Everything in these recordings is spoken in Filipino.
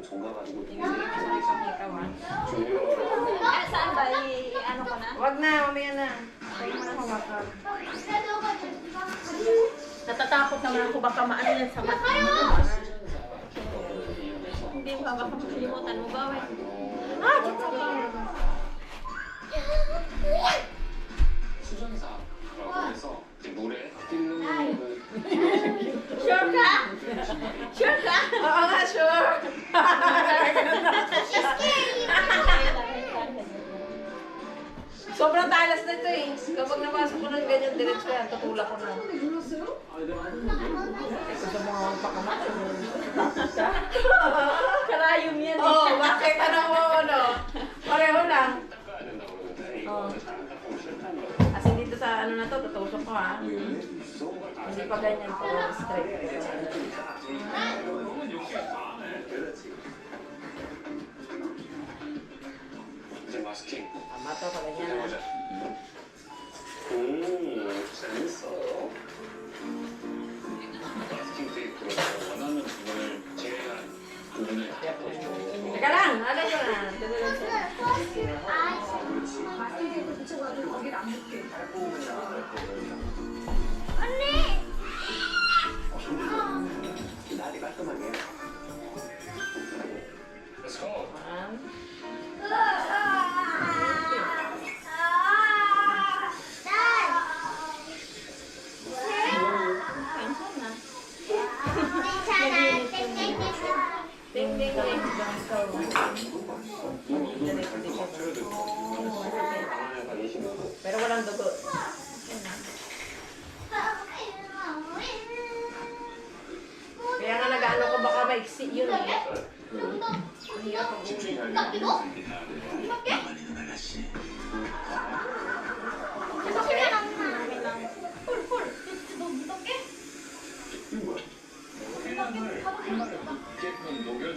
정가가지고 Sige, sige, masarap ang ikaw ha. 중요한 Ah, saan ba? I, ano ko na? Wag na, mamaya na. Tayo mo na hawakan. Natatakot naman ako baka maano yan sa mata mo. Hindi ba baka makalimutan mo ba? eh? 아, 수전사라고 해서 이제 물에 끓는 malas na ito eh. Kapag napasok ko ng ganyan diretso yan, tutulak ko na. Ito sa mga pakamak. Karayom yan eh. Oo, bakit? Ano mo, ano? Pareho na. Oh. Kasi dito sa ano na to, tutusok ko ha. Hindi pa ganyan po, straight. Mas King. Tama to, pala niya. 음, 재밌어요. 마스킹 테이프로 원하는 부분을 제외한 부분을 덮어줘. Teka lang, alay ko na. Diretso. Ini lagi dibangkau, ini ada yang ketiga.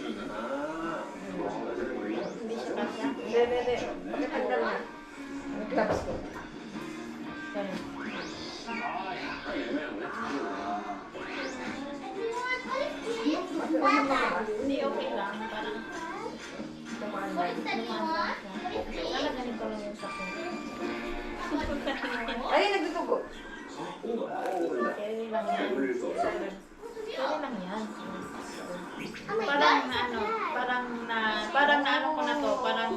Hindi, hindi. Matanggal na. Nag-gloves ko. Ganun. Hindi, okay lang. Parang tumaan na. Lalaganin ko. Ay, nagtutugo. Okay lang yan. Okay lang yan. Parang na ano, parang na, parang na ano ko na to, parang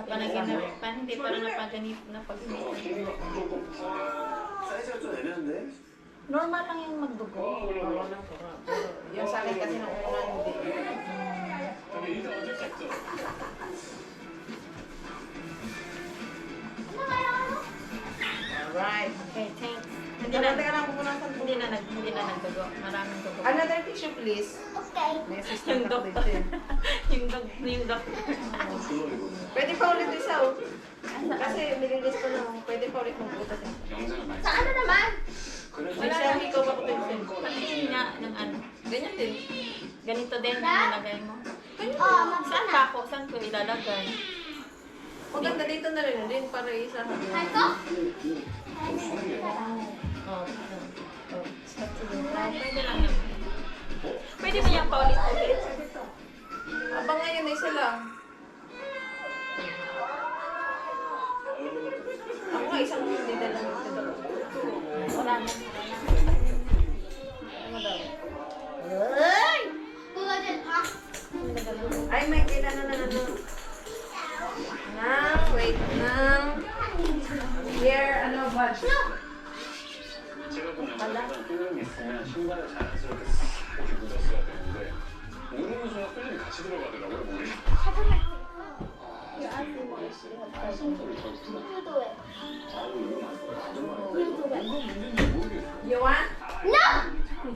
napanaginip, pa, hindi, parang napaganip na pag Normal lang yung magdugo. Yung sa akin kasi nung una hindi. Alright. Okay, thanks. Hindi na, teka lang, pupunasan ko. Hindi na, nag, hindi na nagdugo. Maraming dugo. Another tissue, please. Okay. May yung doctor. Eh. yung doctor. Yung doctor. Pwede pa ulit isa, oh. Kasi nililis ko na, pwede pa ulit mong butas. Eh. Sa ano naman? Wala lang, ikaw ba ko pinsin? Pagtingin nga ng ano. Ganyan din. Ganito din ang nilagay mo. Ganyan. Oh, Saan ano? ba ako? Saan ko ilalagay? Maganda dito na rin, din para isa. Ano? Ano? Oh, oh. Pwede lang naman. Yung paulit-ulit. Abang ngayon isa lang. Ako nga isang hindi na lang ito. Wala na. 유도회. 유도회. You want? No!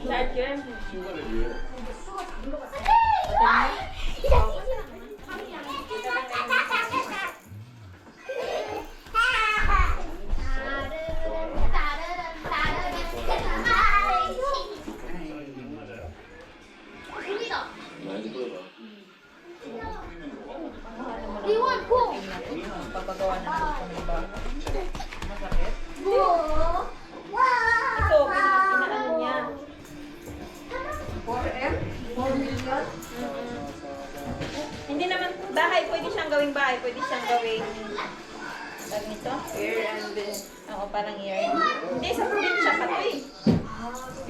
Like it? 많이 들어봐. Papagawa na ng ng ba? Masakit? Ito, pinaano niya. 4M? 4 million? Mm-mm. bahay, pwede siyang gawing bahay, pwede siyang gawing tawag nito? Here and then. Oo, parang ear. Hindi, sa probinsya pa to eh.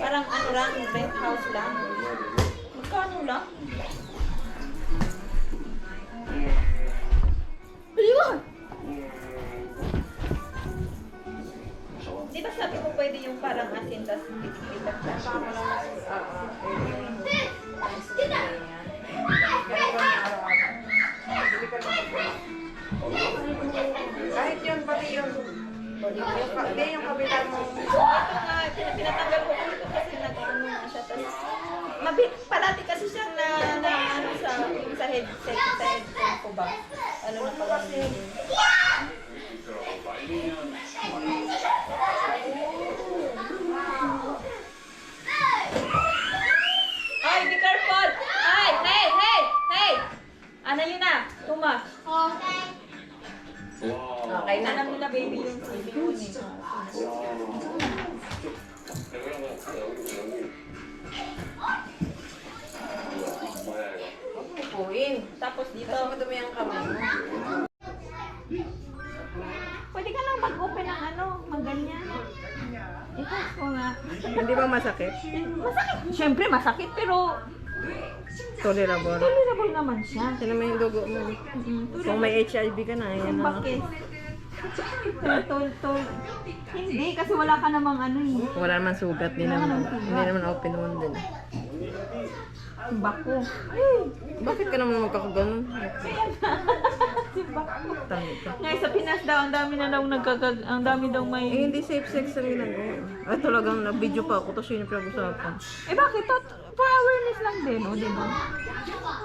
Parang ano lang, rent house lang. Magkano lang? Pwede yung parang asin, tas pitik-pitak na. Ah, ah. Na. Kahit yun, pati yun. Hindi, yung kabila mo. Ito nga, pin- pinatanggal ko ito kasi nag-ano na siya. Tas, mabit, parati kasi siyang na, na ano sa, sa headset, sa headphone ko ba? Ano na pala yun? Ay, Annalina, Thomas. Okay. Wow. Okay, tanam nila baby yung baby yun eh. Pupuin. Tapos dito. Kasi madumi ang kamay mo. Pwede ka lang mag-open ng ano, mag-ganyan. Ikaw ko nga. Hindi ba masakit? Masakit. Siyempre masakit pero Tolerable. tolerable naman siya. Sino may yung dugo mo? Mm, Kung may HIV ka na, yan na. bakit? Tol, tol. Hindi, kasi wala ka namang ano eh. Wala naman sugat, di Wala naman. sugat. Hindi naman open wound din. Bako. Bakit ka naman magkakaganon? Ka. Ngayon sa Pinas daw, ang dami na daw nagkakag... Ang dami daw Eh, may... hindi safe sex ang ginagawa. Ay, talagang na-video pa ako. Tapos yun yung pinag-usapan. Eh bakit? Tot, for awareness lang din, o di ba?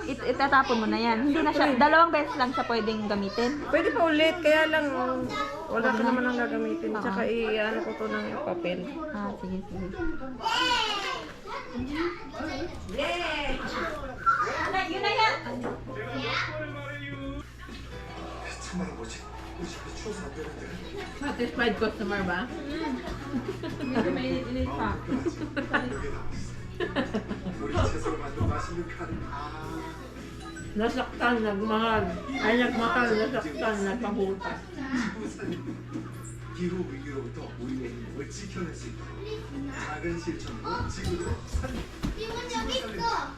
It, itatapon mo na yan. Hindi na siya, dalawang beses lang siya pwedeng gamitin. Pwede pa ulit, kaya lang um, wala ka naman ang gagamitin. Tsaka i-ano ko to ng papel. Ah, sige, sige. Ano, Satisfied customer ba? Medyo mainit-init pa. 여기 나와 있어. 우리 채소로 만든 맛있는 카레. Nasaktan, nagmahal. Ay, nagmahal, nasaktan, nagpabutas. 기후 위기로부터 우리의 행복을 지켜낼 수 있다. 작은 실천으로 지구도 살. 리원 여기 있어.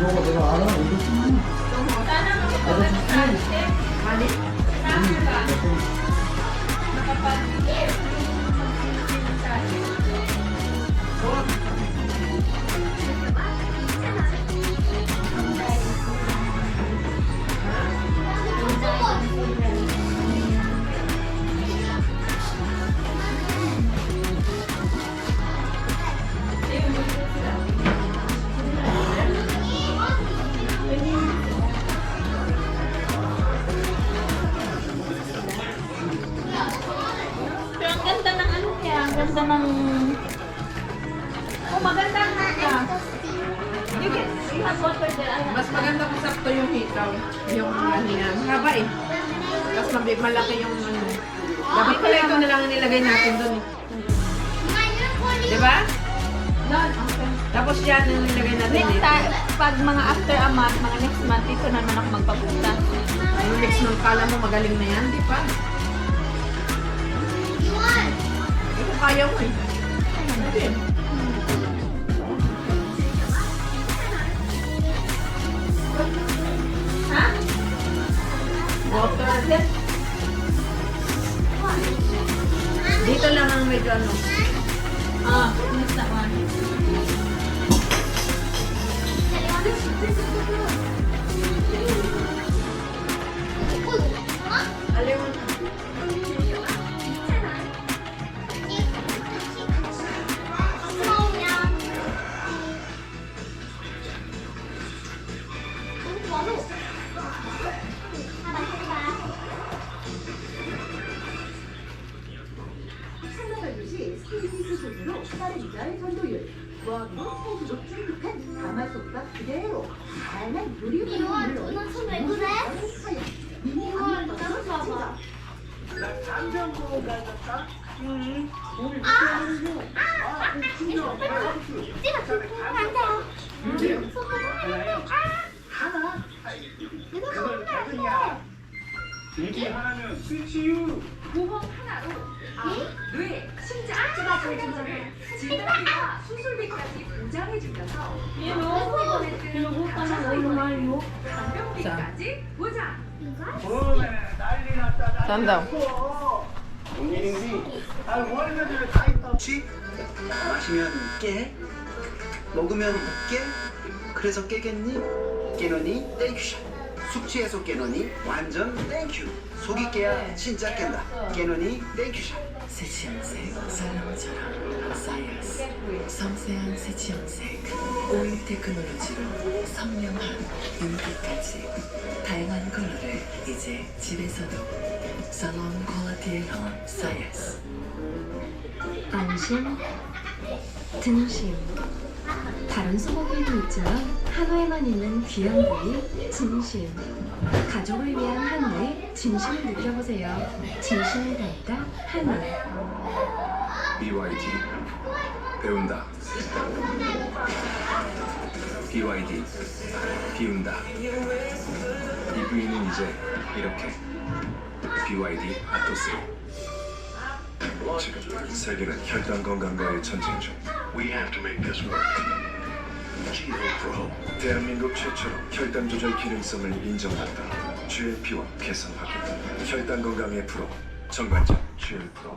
Sana Dapat pala ito na lang ang nilagay natin doon. eh. Di ba? Doon, okay. Tapos yan ang nilagay natin Next dito. time, pag mga after a month, mga next month, dito naman ako magpapunta. Yung mix ng kala mo magaling na yan, di ba? Ito kaya mo eh. Hindi. Ha? Water. Dito lang ang medyo ano. Ah, next na one. Alam mo na. Oh, 이달 선도율, 수학은 성적이 충족한 가마솥과 그대로 다양한 요리 이거 이거 보러 하나면 스치유. 모범 하나로 아, 뇌, 심장, 제가 진단에 진단비와 수술비까지 보장해 주면서 간병비까지 보장. 난리 났다. 난리 Saan daw? 났어. 뭔 일인지. 아, 월면에 다 있다. 혹시 마시면 깨? 먹으면 깨? 그래서 깨겠니? 깨너니 땡큐샷 숙취 해소 깨너니 완전 땡큐 속이 깨야 진짜 깬다. 깨너니 땡큐샷 새치형색, 사람처럼, 사이언스, 섬세한 새치형색, 오일 테크놀로지로 선명한 윤기까지. 다양한 컬러를 이제 집에서도 살론 퀄리티의 홈 사이언스. 안심, 등심. 다른 소고기도 있지만 한우에만 있는 귀한 부위, 진심. 가족을 위한 한우의 진심을 느껴보세요. 진심을 담다 한우. BYD 배운다 BYD 비운다 이 부위는 이제 이렇게 BYD 아토스 지금 세계는 혈당 건강과의 전쟁 중 We have to make this work. Geo Pro 대한민국 최초로 혈당 조절 기능성을 인정받다. GLP와 개선하고 혈당 건강의 프로 정관장 GL 프로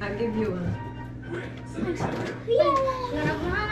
I'll give you one. Yeah.